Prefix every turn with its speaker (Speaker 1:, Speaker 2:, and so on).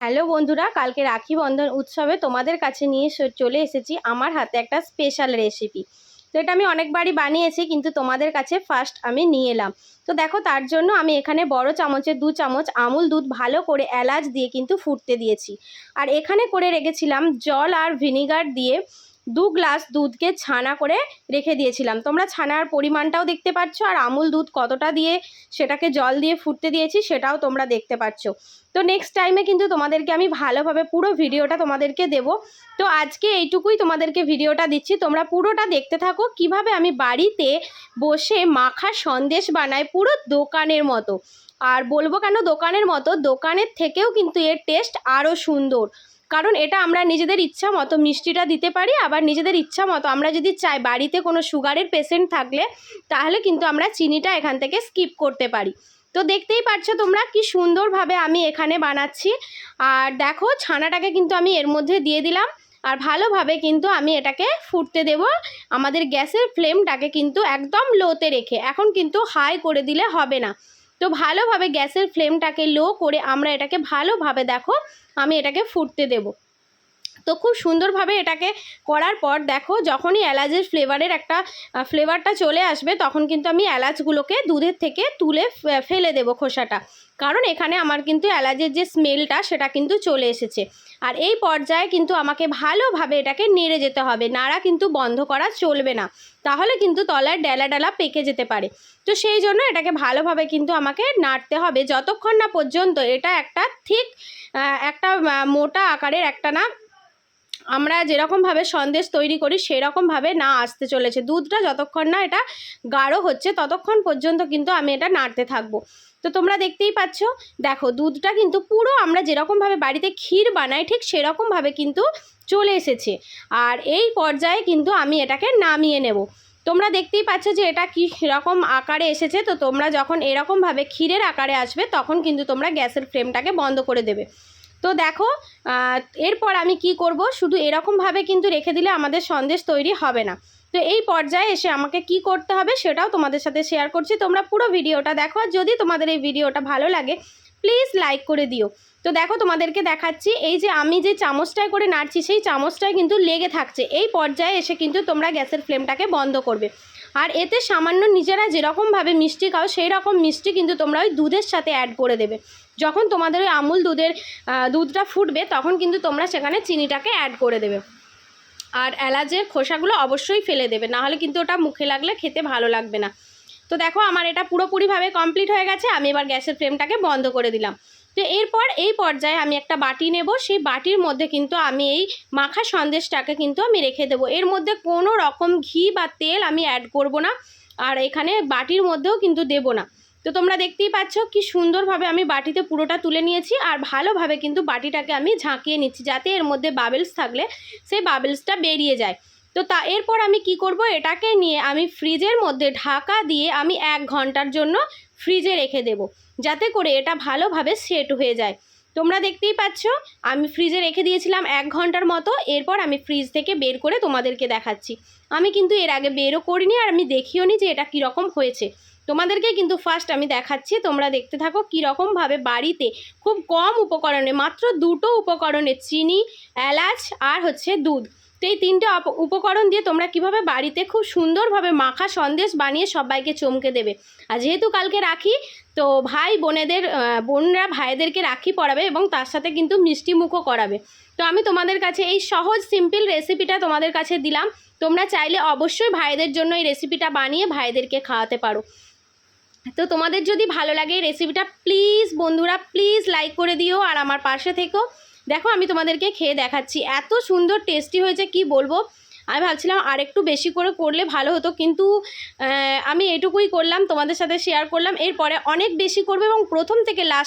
Speaker 1: Hello বন্ধুরা, কালকে রাখি বন্ধন উৎসবে তোমাদের কাছে নিয়ে চলে এসেছি আমার হাতে একটা স্পেশাল রেসিপি তো এটা আমি অনেকবারই বানিয়েছি, কিন্তু তোমাদের কাছে ফার্স্ট আমি নিয়ে এলাম। তো দেখো, তার জন্য আমি এখানে বড় চামচে দু চামচ আমুল দুধ ভালো করে এলাচ দিয়ে কিন্তু ফুটতে দিয়েছি। আর এখানে করে রেখেছিলাম জল আর ভিনিগার দিয়ে দু গ্লাস দুধকে ছানা করে রেখে দিয়েছিলাম। তোমরা ছানার পরিমাণটাও দেখতে পাচ্ছ, আর আমুল দুধ কতটা দিয়ে সেটাকে জল দিয়ে ফুটতে দিয়েছি সেটাও তোমরা দেখতে পাচ্ছ। তো নেক্সট টাইমে কিন্তু তোমাদেরকে আমি ভালোভাবে পুরো ভিডিওটা তোমাদেরকে দেব। তো আজকে এইটুকুই তোমাদেরকে ভিডিওটা দিচ্ছি। তোমরা পুরোটা দেখতে থাকো। কীভাবে আমি বাড়িতে বসে মাখা সন্দেশ বানাই পুরো দোকানের মতো। আর বলব কেন দোকানের মতো? দোকানের থেকেও কিন্তু এর টেস্ট আরও সুন্দর। কারণ এটা আমরা নিজেদের ইচ্ছা মতো মিষ্টিটা দিতে পারি, আবার নিজেদের ইচ্ছা মতো আমরা যদি চাই বাড়িতে কোনো সুগারের পেশেন্ট থাকলে, তাহলে কিন্তু আমরা চিনিটা এখান থেকে স্কিপ করতে পারি। তো দেখতেই পাচ্ছ তোমরা কি সুন্দরভাবে আমি এখানে বানাচ্ছি। আর দেখো ছানাটাকে কিন্তু আমি এর মধ্যে দিয়ে দিলাম, আর ভালোভাবে কিন্তু আমি এটাকে ফুটতে দেব। আমাদের গ্যাসের ফ্লেমটাকে কিন্তু একদম লোতে রেখে, এখন কিন্তু হাই করে দিলে হবে না। তো ভালোভাবে গ্যাসের ফ্লেমটাকে লো করে আমরা এটাকে ভালোভাবে দেখো আমি এটাকে ফুটতে দেব। তো খুব সুন্দরভাবে এটাকে করার পর দেখো যখনই এলাচের ফ্লেভারের একটা ফ্লেভারটা চলে আসবে তখন কিন্তু আমি এলাচগুলোকে দুধের থেকে তুলে ফেলে দেবো খোসাটা। কারণ এখানে আমার কিন্তু এলাচের যে স্মেলটা সেটা কিন্তু চলে এসেছে। আর এই পর্যায়ে কিন্তু আমাকে ভালোভাবে এটাকে নেড়ে যেতে হবে। নাড়া কিন্তু বন্ধ করা চলবে না। তাহলে কিন্তু তলায় ডেলা ডেলা পেকে যেতে পারে। তো সেই জন্য এটাকে ভালোভাবে কিন্তু আমাকে নাড়তে হবে। যতক্ষণ না পর্যন্ত এটা একটা ঠিক একটা মোটা আকারের একটা না আমরা যেরকমভাবে সন্দেশ তৈরি করি, সেরকমভাবে না আসতে চলেছে। দুধটা যতক্ষণ না এটা গাঢ় হচ্ছে, ততক্ষণ পর্যন্ত কিন্তু আমি এটা নাড়তে থাকব। তো তোমরা দেখতেই পাচ্ছ, দেখো দুধটা কিন্তু পুরো আমরা যেরকমভাবে বাড়িতে ক্ষীর বানাই, ঠিক সেরকমভাবে কিন্তু চলে এসেছে। আর এই পর্যায়ে কিন্তু আমি এটাকে নামিয়ে নেব। তোমরা দেখতেই পাচ্ছ যে এটা কী রকম আকারে এসেছে। তো তোমরা যখন এরকমভাবে ক্ষীরের আকারে আসবে, তখন কিন্তু তোমরা গ্যাসের ফ্লেমটাকে বন্ধ করে দেবে। তো দেখো এরপর আমি কি করব? শুধু এরকমভাবে কিন্তু রেখে দিলে আমাদের সন্দেশ তৈরি হবে না। তো এই পর্যায়ে এসে আমাকে কি করতে হবে সেটাও তোমাদের সাথে শেয়ার করছি। তোমরা পুরো ভিডিওটা দেখো আর যদি তোমাদের এই ভিডিওটা ভালো লাগে প্লিজ লাইক করে দিও। তো দেখো, তোমাদেরকে দেখাচ্ছি, এই যে আমি যে চামচটায় করে নাড়ছি, সেই চামচটায় কিন্তু লেগে থাকছে। এই পর্যায়ে এসে কিন্তু তোমরা গ্যাসের ফ্লেমটাকে বন্ধ করবে। আর এতে সামান্য নিজেরা যেরকমভাবে মিষ্টি খাও সেই রকম মিষ্টি কিন্তু তোমরা ওই দুধের সাথে অ্যাড করে দেবে। যখন তোমাদের ওই আমুল দুধের দুধটা ফুটবে, তখন কিন্তু তোমরা সেখানে চিনিটাকে অ্যাড করে দেবে। আর এলাচের খোসাগুলো অবশ্যই ফেলে দেবে নাহলে কিন্তু ওটা মুখে লাগলে খেতে ভালো লাগবে না। তো দেখো, আমার এটা পুরোপুরিভাবে কমপ্লিট হয়ে গেছে, আমি এবার গ্যাসের ফ্লেমটাকে বন্ধ করে দিলাম। তো এরপর এই পর্যায়ে আমি একটা বাটি নেব। সেই বাটির মধ্যে কিন্তু আমি এই মাখা সন্দেশটাকে কিন্তু আমি রেখে দেবো। এর মধ্যে কোনো রকম ঘি বা তেল আমি অ্যাড করব না আর এখানে বাটির মধ্যেও কিন্তু দেব না। তো তোমরা দেখতেই পাচ্ছ কি সুন্দরভাবে আমি বাটিতে পুরোটা তুলে নিয়েছি আর ভালোভাবে কিন্তু বাটিটাকে আমি ঝাঁকিয়ে নিচ্ছি যাতে এর মধ্যে বাবেলস থাকলে সেই বাবেলসটা বেরিয়ে যায়। তো তা এরপর আমি কি করব? এটাকে নিয়ে আমি ফ্রিজের মধ্যে ঢাকা দিয়ে আমি এক ঘণ্টার জন্য ফ্রিজে রেখে দেব। যাতে করে এটা ভালোভাবে সেট হয়ে যায়। তোমরা দেখতেই পাচ্ছ, আমি ফ্রিজে রেখে দিয়েছিলাম এক ঘণ্টার মতো। এরপর আমি ফ্রিজ থেকে বের করে তোমাদেরকে দেখাচ্ছি। আমি কিন্তু এর আগে বেরও করিনি আর আমি দেখিও নি যে এটা কীরকম হয়েছে। তোমাদেরকে কিন্তু ফার্স্ট আমি দেখাচ্ছি। তোমরা দেখতে থাকো কীরকমভাবে বাড়িতে খুব কম উপকরণে, মাত্র দুটো উপকরণে চিনি, এলাচ আর হচ্ছে দুধ। তো এই তিনটে উপকরণ দিয়ে তোমরা কীভাবে বাড়িতে খুব সুন্দরভাবে মাখা সন্দেশ বানিয়ে সবাইকে চমকে দেবে। আর যেহেতু কালকে রাখি, তো ভাই বোনেদের বোনরা ভাইদেরকে রাখি পরাবে এবং তার সাথে কিন্তু মিষ্টি মুখও করাবে। তো আমি তোমাদের কাছে এই সহজ সিম্পল রেসিপিটা তোমাদের কাছে দিলাম। তোমরা চাইলে অবশ্যই ভাইদের জন্য এই রেসিপিটা বানিয়ে ভাইদেরকে খাওয়াতে পারো। তো তোমাদের যদি ভালো লাগে রেসিপিটা প্লিজ বন্ধুরা প্লিজ লাইক করে দিও। আর আমার পাশে থেকো। দেখো আমি তোমাদেরকে খেয়ে দেখাচ্ছি। এত সুন্দর টেস্টি হয়েছে, কি বলব? আমি ভাবছিলাম আর একটু বেশি করে করলে ভালো হতো, কিন্তু আমি এটুকুই করলাম, তোমাদের সাথে শেয়ার করলাম। এরপরে অনেক বেশি করবে এবং প্রথম থেকে লাস্ট